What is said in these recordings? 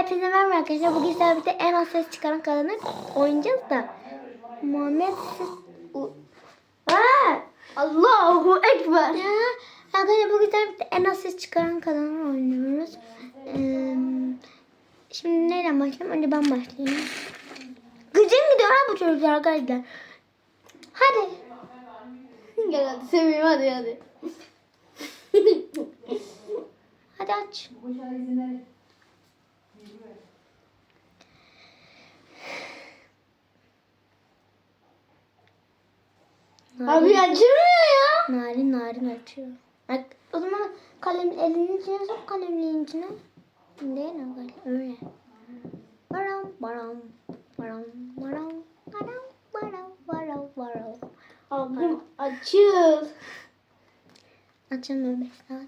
Hepinize merhaba arkadaşlar. Bugün sizlerle birlikte en az ses çıkaran kadını oynayacağız da. Muhammed ses... Aa! Allahu Ekber. Ya, arkadaşlar bugün sizlerle birlikte en az ses çıkaran kadını oynuyoruz. Ee, şimdi neyle başlayalım? Önce ben başlayayım. Gıcım gidiyor ha bu çocuklar arkadaşlar. Hadi. Gel hadi seveyim hadi hadi. Hadi aç. Abi açılmıyor ya. Narin narin açıyor. Bak, o zaman kalem elinin içine sok kalemliğin içine. Değil mi böyle? Öyle. Baram baram baram baram baram baram baram baram. Abim açıl. Açılmıyor mesela.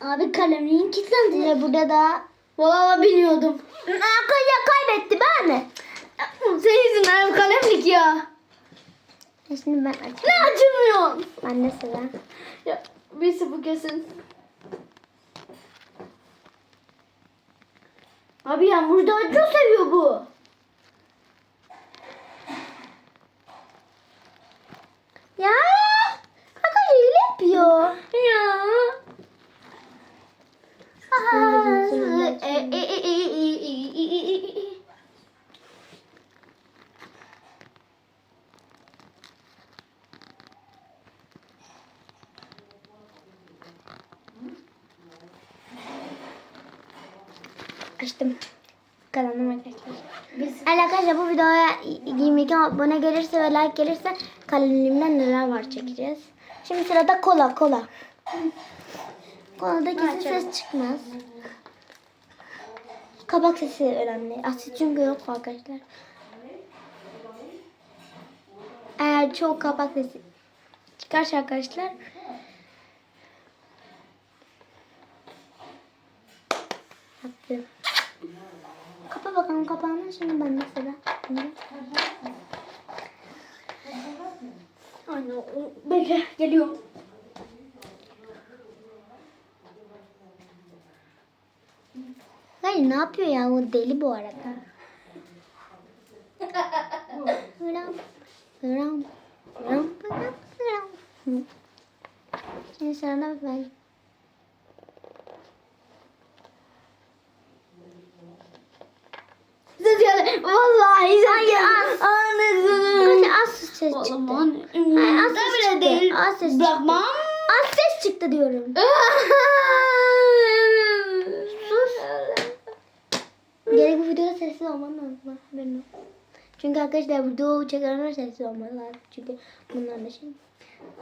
Abi kalemliğin kilitlendi. Ve burada da Valla biliyordum. Arkadaşlar kaybetti ben mi? Senin yüzünden kalemlik ya. E Şimdi ben açayım. Ne açılmıyor? Ben de sıra. Ya birisi bu kesin. Abi yağmurda acı seviyor bu. Ya! Açtım. Kazandım arkadaşlar. Biz Evet arkadaşlar bu videoya 22 abone gelirse ve like gelirse kalemimden neler var çekeceğiz. Şimdi sırada kola kola. Kolada kesin ses çıkmaz. Kabak sesi önemli. Asit çünkü yok arkadaşlar. Eğer çok kabak sesi çıkarsa arkadaşlar yaptım. Kapa bakalım kapağını şimdi ben mesela. Anne bekle geliyor. Hayır ne yapıyor ya o deli bu arada. Ram, ram, ram, ram, ram. Şimdi sana ben. Vallahi geldi. az. Anladım. Hadi az ses çıktı. Hayır, az ses çıktı. değil. Az ses çıktı. Bırakmam. Az ses çıktı diyorum. Sus. Gerek bu videoda sessiz olman lazım. Haberin olsun. Çünkü arkadaşlar video çekenler sessiz olmalı lazım. Çünkü bunlar da şey.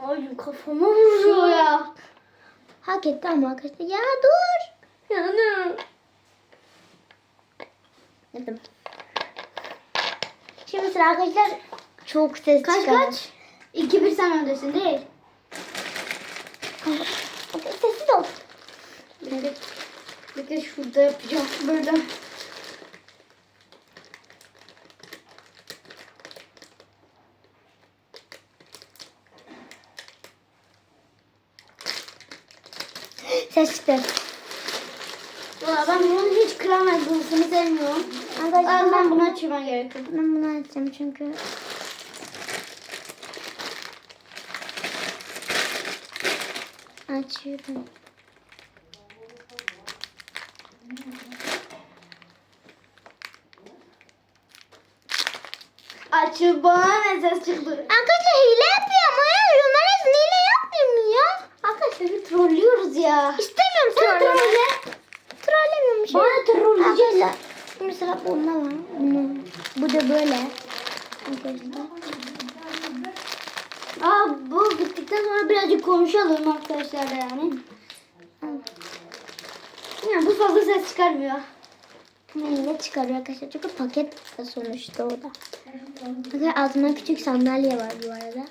Ay kafama vuruyor ya. Hak etti ama arkadaşlar. Ya dur. Yani. Dedim. Şimdi sıra arkadaşlar çok ses Kaç çıkaran. kaç? 2 1 sen öndesin değil. Sessiz ol. Bekle. Bekle şurada yapacağım. Böyle. Ses çıktı. Valla ben bunun hiç krem egzosunu sevmiyorum. Arkadaşlar ben bunu açmam gerekiyor. ben bunu açacağım çünkü açıyorum. Açıl bana ne ses çıktı. Arkadaşlar hile yapıyor ama ya yorumlar yazın hile yapmıyor mu ya? Arkadaşlar bir trollüyoruz ya. İstemiyorum Sen trolle. trolle. Trollemiyorum bir şey. Bana trolleyeceğiz. Arkadaşlar şimdi sıra bunda var. Bunu. Bu da böyle. Arkadaşlar. Aa bu bittikten sonra birazcık konuşalım arkadaşlar da yani. Yani bu fazla ses çıkarmıyor. Yine çıkarıyor arkadaşlar. Çünkü paket sonuçta o da. Arkadaşlar altında küçük sandalye var bu arada.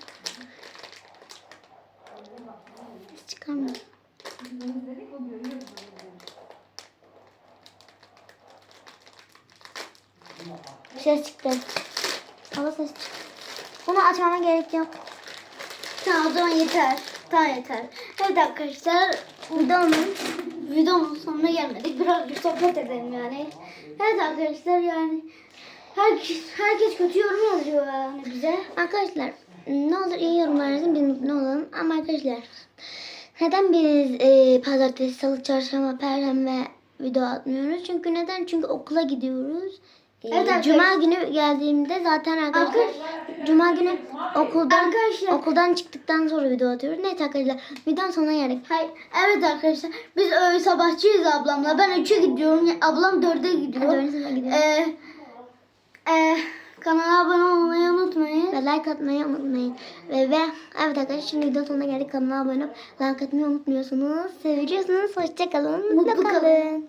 Çıkarmıyor. Ses çıktı. Ama ses çıktı. Bunu açmama gerek yok. Tamam o zaman yeter. Tamam yeter. Evet arkadaşlar Videonun videonun sonuna gelmedik. Biraz bir sohbet edelim yani. Evet arkadaşlar yani herkes, herkes kötü yorum yazıyor yani bize. Arkadaşlar ne olur iyi yorumlar yazın biz mutlu olalım. Ama arkadaşlar neden biz e, pazartesi, salı, çarşamba, perşembe video atmıyoruz? Çünkü neden? Çünkü okula gidiyoruz. E, Evet. Cuma günü geldiğimde zaten arkadaşlar Cuma günü okuldan Arkadaşlar. okuldan çıktıktan sonra video atıyoruz. Neyse arkadaşlar videonun sonuna geldik. Hayır, evet arkadaşlar biz öğle sabahçıyız ablamla. Ben 3'e gidiyorum. Ablam 4'e gidiyor. Öyle gidiyoruz. Ee, e, kanala abone olmayı unutmayın. Ve like atmayı unutmayın. Ve, ve evet arkadaşlar şimdi videonun sonuna geldik. Kanala abone olup like atmayı unutmuyorsunuz. Seviyorsunuz. Hoşçakalın. Mutlu kalın. kalın.